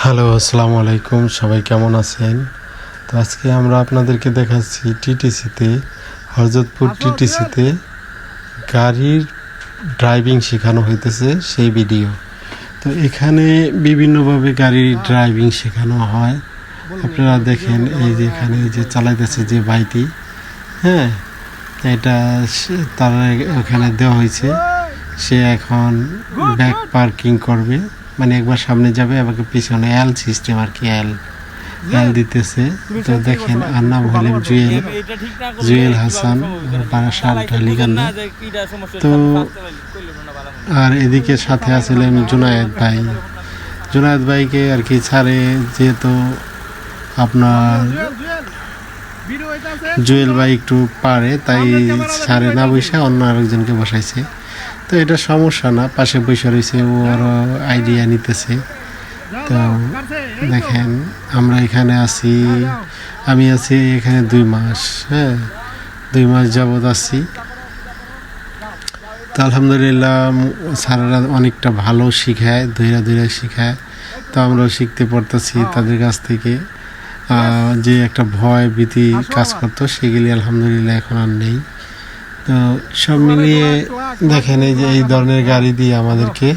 Hello আসসালামু আলাইকুম। সবাই কেমন আছেন? তো আজকে আমরা আপনাদেরকে দেখাচ্ছি টিটিসিতে হরজতপুর টিটিসিতে গাড়ির ড্রাইভিং শেখানো হইতেছে সেই ভিডিও তো এখানে বিভিন্নভাবে গাড়ির ড্রাইভিং শেখানো হয়। আপনারা দেখেন এই যে এখানে যে চালাইতেছে যে বাইটি হ্যাঁ? এটা তার ওখানে দেওয়া হয়েছে সে এখন ব্যাক পার্কিং করবে। মানে একবার সামনে যাবে আবার পিছনে এল সিস্টেম আর কি এল এল দিতেছে। তো দেখেন আর নাম হলেন জুয়েল জুয়েল হাসান বারাসাত ঢালিকান্দা তো আর এদিকে সাথে আছিলেন জুনায়েদ ভাই। জুনায়েদ ভাইকে আর কি ছাড়ে, যেহেতু আপনার জুয়েল ভাই একটু পারে, তাই ছাড়ে না বসে অন্য আরেকজনকে বসাইছে। তো এটা সমস্যা না, পাশে বসে রয়েছে, ও আরও আইডিয়া নিতেছে। তো দেখেন, আমরা এখানে আছি, আমি আছি এখানে দুই মাস হ্যাঁ দুই মাস যাবৎ আছি। তো আলহামদুলিল্লাহ স্যারেরা অনেকটা ভালো শিখায় ধৈরা ধৈরা শিখায়। তো আমরাও শিখতে পারতেছি তাদের কাছ থেকে। যে একটা ভয় ভীতি কাজ করতো, সেগুলি আলহামদুলিল্লাহ এখন আর নেই। সব মিলিয়ে দেখেন এই যে এই ধরনের গাড়ি দিয়ে আমাদেরকে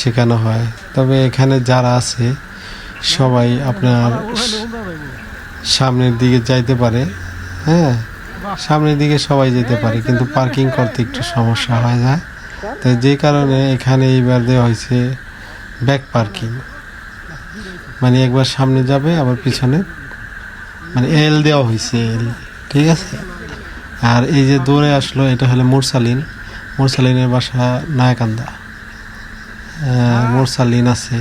শেখানো হয়। তবে এখানে যারা আছে, সবাই আপনার সামনের দিকে যাইতে পারে হ্যাঁ? সামনের দিকে সবাই যেতে পারে, কিন্তু পার্কিং করতে একটু সমস্যা হয়ে যায়। তো যে কারণে এখানে এইবার দেওয়া হয়েছে ব্যাক পার্কিং। মানে একবার সামনে যাবে, আবার পিছনে মানে এল দেওয়া হয়েছে এল ঠিক আছে? আর এই যে দৌড়ে আসলো, এটা হলো মুরসালিন। মুরসালিনের বাসা নায়কান্দা। মুরসালিন আছে,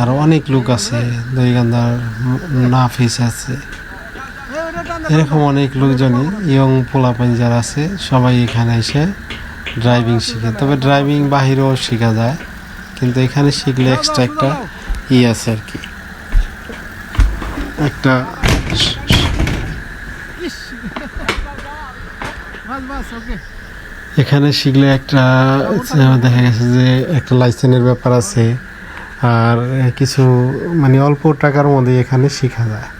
আর অনেক লোক আছে দইকান্দার নাফিস আছে। এরকম অনেক লোকজনই, ইয়ং পোলাপান যারা আছে, সবাই এখানে এসে ড্রাইভিং শিখে। তবে ড্রাইভিং বাহিরেও শেখা যায়, কিন্তু এখানে শিখলে এক্সট্রা একটা ই আছে আর কি। একটা এখানে শিখলে একটা দেখা গেছে যে একটা লাইসেন্সের ব্যাপার আছে আর কিছু মানে অল্প টাকার মধ্যে এখানে শেখা যায়।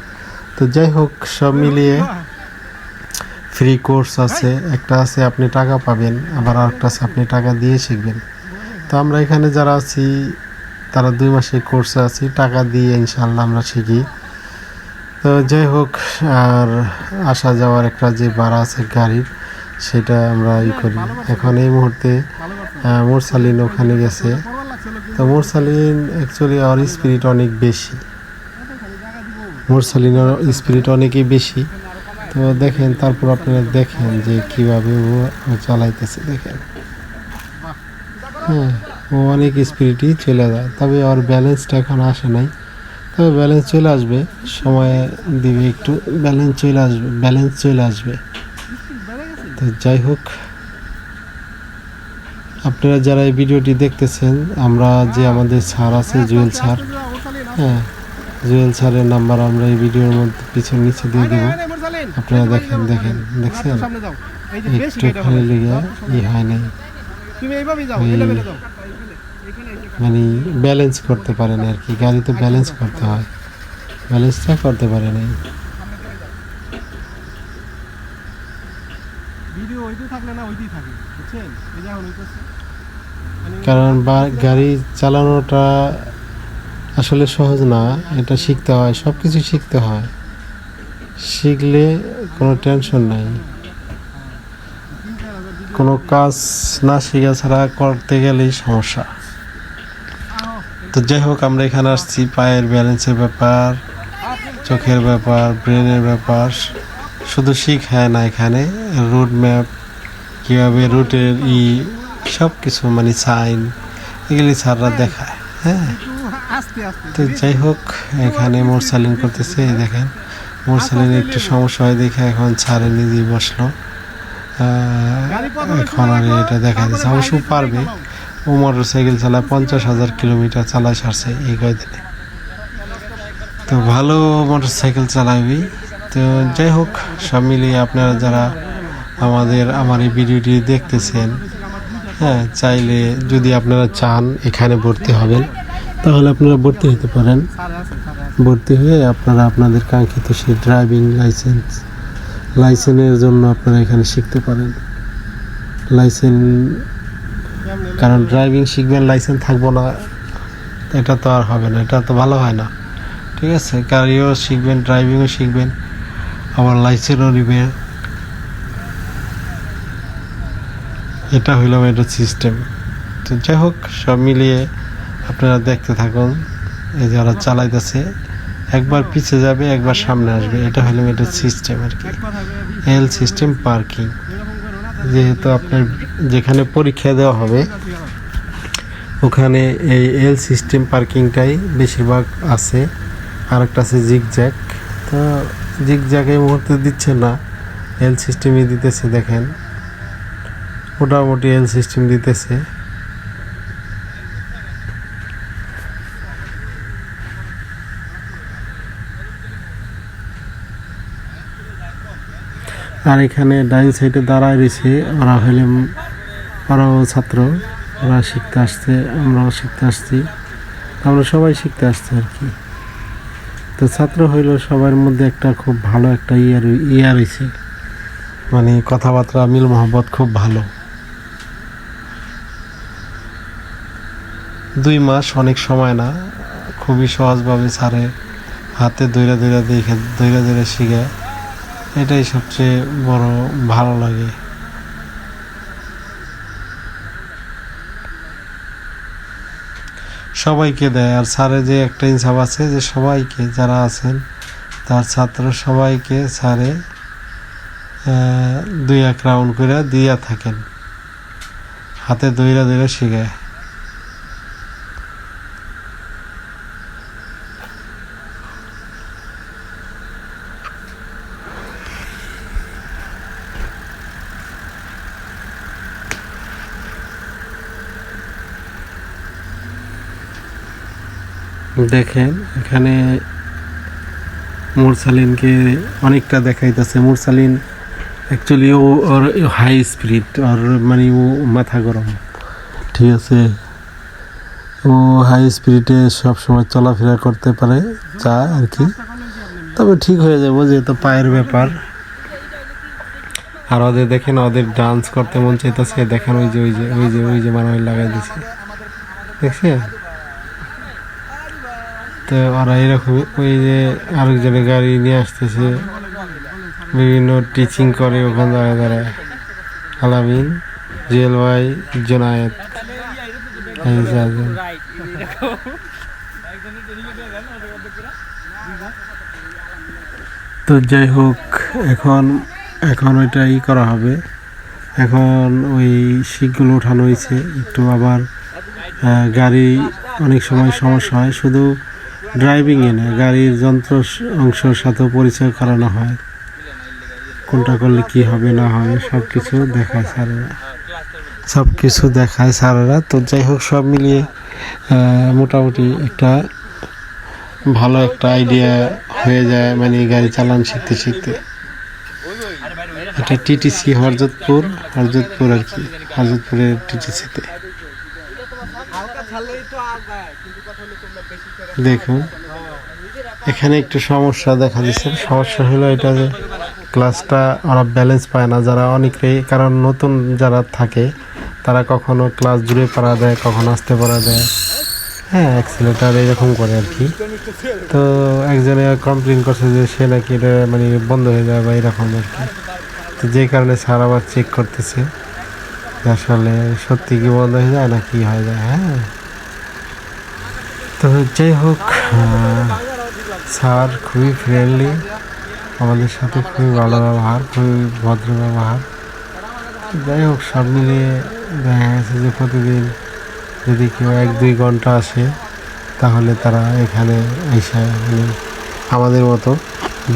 তো যাই হোক সব মিলিয়ে ফ্রি কোর্স আছে একটা আছে আপনি টাকা পাবেন আবার আরেকটা আছে আপনি টাকা দিয়ে শিখবেন। তো আমরা এখানে যারা আছি তারা দুই মাসের কোর্সে আছি টাকা দিয়ে ইনশাল্লাহ আমরা শিখি। তো যাই হোক আর আসা যাওয়ার একটা যে ভাড়া আছে গাড়ির সেটা আমরা ই করি। এখন এই মুহূর্তে মোরসালিন ওখানে গেছে। তো মোরসালিন অ্যাকচুয়ালি আর স্পিরিট অনেক বেশি। মোরসালিনের স্পিরিট অনেকই বেশি। তো দেখেন, তারপর আপনারা দেখেন যে কীভাবে ও চালাইতেছে, দেখেন। হ্যাঁ ও অনেক স্পিরিটই চলে যায়। তবে ওর ব্যালেন্সটা এখন আসে নাই। তবে ব্যালেন্স চলে আসবে। সময় দিবে একটু ব্যালেন্স চলে আসবে ব্যালেন্স চলে আসবে। তো যাই হোক, আপনারা যারা এই ভিডিওটি দেখতেছেন, আমরা যে আমাদের স্যার আছে, জুয়েল স্যার হ্যাঁ জুয়েল স্যারের নাম্বার আমরা এই ভিডিওর মধ্যে পিছনে নিচে দিয়ে দেবো। আপনারা দেখেন দেখেন, দেখছেন? একটুখানি লেগে ই হয় নাই। মানে ব্যালেন্স করতে পারে না আর কি। গাড়ি তো ব্যালেন্স করতে হয়। ব্যালেন্সটা করতে পারে নাই মানে কারণ গাড়ি চালানোটা আসলে সহজ না, এটা শিখতে হয় সব কিছু শিখতে হয়। শিখলে কোনো টেনশন নাই। কোনো কাজ না শিখা ছাড়া করতে গেলেই সমস্যা। তো যাই হোক, আমরা এখানে আসছি, পায়ের ব্যালেন্সের ব্যাপার, চোখের ব্যাপার, ব্রেনের ব্যাপার। শুধু শিখ শিখায় না এখানে রুট ম্যাপ কীভাবে রুটের ই সব কিছু মানে সাইন এগুলি স্যাররা দেখায় হ্যাঁ? তো যাই হোক, এখানে মোরসালিন করতেছে, এই দেখেন। মোরসালিন একটু সমস্যা হয় দেখে এখন ছাড়ে নিজেই বসল। এখন আর এটা দেখা যাচ্ছে অবশ্য পারবে। ও মোটর সাইকেল চালায় পঞ্চাশ হাজার কিলোমিটার চালায় সারছে এই কয়দিনে। তো ভালো মোটর সাইকেল চালাবি তো যাই হোক, সব মিলিয়ে আপনারা যারা আমাদের, আমার এই ভিডিওটি দেখতেছেন হ্যাঁ চাইলে যদি আপনারা চান এখানে ভর্তি হবেন, তাহলে আপনারা ভর্তি হতে পারেন। ভর্তি হয়ে আপনারা আপনাদের কাঙ্ক্ষিত সেই ড্রাইভিং লাইসেন্স লাইসেন্সের জন্য আপনারা এখানে শিখতে পারেন। লাইসেন্স কারণ ড্রাইভিং শিখবেন লাইসেন্স থাকব না, এটা তো আর হবে না, এটা তো ভালো হয় না। ঠিক আছে, গাড়িও শিখবেন, ড্রাইভিংও শিখবেন, আবার লাইসেন্সও নেবেন। এটা হইল এটা সিস্টেম তো যাই হোক, সব মিলিয়ে আপনারা দেখতে থাকুন, এই যারা চালাইতেছে। একবার পিছে যাবে, একবার সামনে আসবে। এটা হইল এটা সিস্টেম আর কি। এল সিস্টেম পার্কিং যেহেতু আপনার যেখানে পরীক্ষা দেওয়া হবে, ওখানে এই এল সিস্টেম পার্কিংটাই বেশিরভাগ আছে। আর একটা আছে জিগ জ্যাক তো জিগ জ্যাক এই মুহূর্তে দিচ্ছে না। এল সিস্টেমই দিতেছে, দেখেন। মোটামুটি এল সিস্টেম দিতেছে। আর এখানে ডাইন সাইডে দাঁড়ায় রয়েছে, ওরা হলে ওরাও ছাত্র, ওরা শিখতে আসছে, আমরাও শিখতে আসছি। আমরা সবাই শিখতে আসছি আর কি। তো ছাত্র হইলেও সবার মধ্যে একটা খুব ভালো একটা ইয়ার ইয়ার হয়েছে মানে কথাবার্তা মিল মহব্বত খুব ভালো। দুই মাস অনেক সময় না, খুবই সহজভাবে ছাড়ে, হাতে দৈরা দৈরা দেখে দৈরা দৈরা শিখে। এটাই সবচেয়ে বড় ভালো লাগে। সবাইকে দেয়, আর স্যারের যে একটা ইনসাফ আছে যে সবাইকে যারা আছেন, তার ছাত্র সবাইকে স্যারে দুই এক রাউন্ড করে দিয়া থাকেন। হাতে দইরা দইরা শিখায়। দেখেন, এখানে মুরসালিনকে অনেকটা দেখাইতেছে। মুরসালিন অ্যাকচুয়ালি ও ওর হাই স্পিরিট ওর মানে ও মাথা গরম। ঠিক আছে? ও হাই স্পিরিটে সব সময় চলাফেরা করতে পারে চায় আর কি। তবে ঠিক হয়ে যাব যেহেতু পায়ের ব্যাপার। আর ওদের দেখেন, ওদের ডান্স করতে মন চাইতেছে, দেখেন ওই যে ওই যে ওই যে ওই যে মানে লাগাই দিছে। দেখছেন? তো ওরা এরকম ওই যে আরেকজনের গাড়ি নিয়ে আসতেছে। বিভিন্ন টিচিং করে ওখানে দাঁড়ায় দাঁড়ায় আলামিন জেল ভাই জোনায়েত তো যাই হোক, এখন এখন ওইটাই করা হবে। এখন ওই শিকগুলো উঠানো হয়েছে। একটু আবার গাড়ি অনেক সময় সমস্যা হয়। শুধু ড্রাইভিংয়ে না, গাড়ির যন্ত্র অংশের সাথেও পরিচয় করানো হয়। কোনটা করলে কি হবে, না হবে সব কিছু দেখায় স্যারেরা। সব কিছু দেখায় স্যারেরা। তো যাই হোক, সব মিলিয়ে মোটামুটি একটা ভালো একটা আইডিয়া হয়ে যায় মানে গাড়ি চালান শিখতে শিখতে। এটা টিটিসি হরজতপুর হরজতপুর আর কি, হরজতপুরের টিটিসিতে হালকা ছাড়লেই তো আগায় কিন্তু কথা হলো তোমরা বেশি করে দেখুন, এখানে একটু সমস্যা দেখা দিচ্ছে। সমস্যা হলো এটা যে ক্লাসটা ওরা ব্যালেন্স পায় না। যারা অনেকেই, কারণ নতুন যারা থাকে, তারা কখনো ক্লাস জুড়ে পারা দেয়, কখনো আসতে পারা দেয়। হ্যাঁ অ্যাক্সিলেটার এরকম করে আর কি। তো একজনে কমপ্লেন করছে যে সে নাকি এটা মানে বন্ধ হয়ে যায় বা এরকম আর কি। তো যে কারণে স্যার আবার চেক করতেছে আসলে সত্যি কি বন্ধ হয়ে যায় না কি হয়ে যায়। হ্যাঁ তো যাই হোক স্যার খুবই ফ্রেন্ডলি আমাদের সাথে খুবই ভালো ব্যবহার, খুবই ভদ্র ব্যবহার। যাই হোক, সব মিলিয়ে দেখা গেছে যে প্রতিদিন যদি কেউ এক দুই ঘণ্টা আসে, তাহলে তারা এখানে এসে মানে আমাদের মতো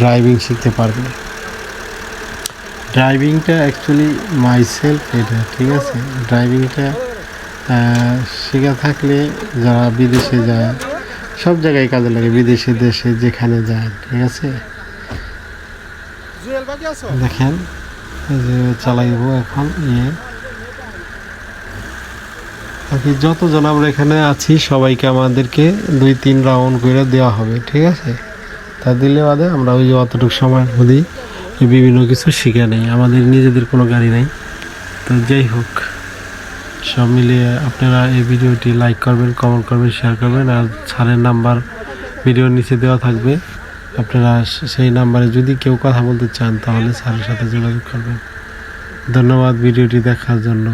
ড্রাইভিং শিখতে পারবে। ড্রাইভিংটা অ্যাকচুয়ালি মাইসেলফ এটা, ঠিক আছে? ড্রাইভিংটা শেখা থাকলে যারা বিদেশে যায় সব জায়গায় কাজে লাগে বিদেশে দেশে যেখানে যায় ঠিক আছে? বাকি দেখেন যে চালাইব এখন ইয়ে আর কি যতজন আমরা এখানে আছি সবাইকে আমাদেরকে দুই তিন রাউন্ড করে দেওয়া হবে ঠিক আছে? তা দিলে বাদে আমরা ওই যে অতটুকু সময়ের মধ্যেই বিভিন্ন কিছু শিখে নেই আমাদের নিজেদের কোনো গাড়ি নেই। তো যাই হোক। সব মিলিয়ে আপনারা এই ভিডিওটি লাইক করবেন কমেন্ট করবেন শেয়ার করবেন, আর ছাড়ের নাম্বার ভিডিওর নিচে দেওয়া থাকবে। আপনারা সেই নাম্বারে যদি কেউ কথা বলতে চান, তাহলে স্যারের সাথে যোগাযোগ করবেন। ধন্যবাদ ভিডিওটি দেখার জন্য।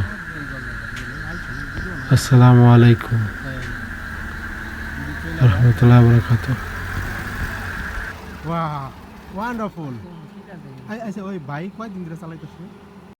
আসসালামু আলাইকুম। রহমতুল্লাহ বরকাত ওয়া ওয়ান্ডারফুল আচ্ছা ওই বাইক কয়দিন ধরে চালাইতেছে?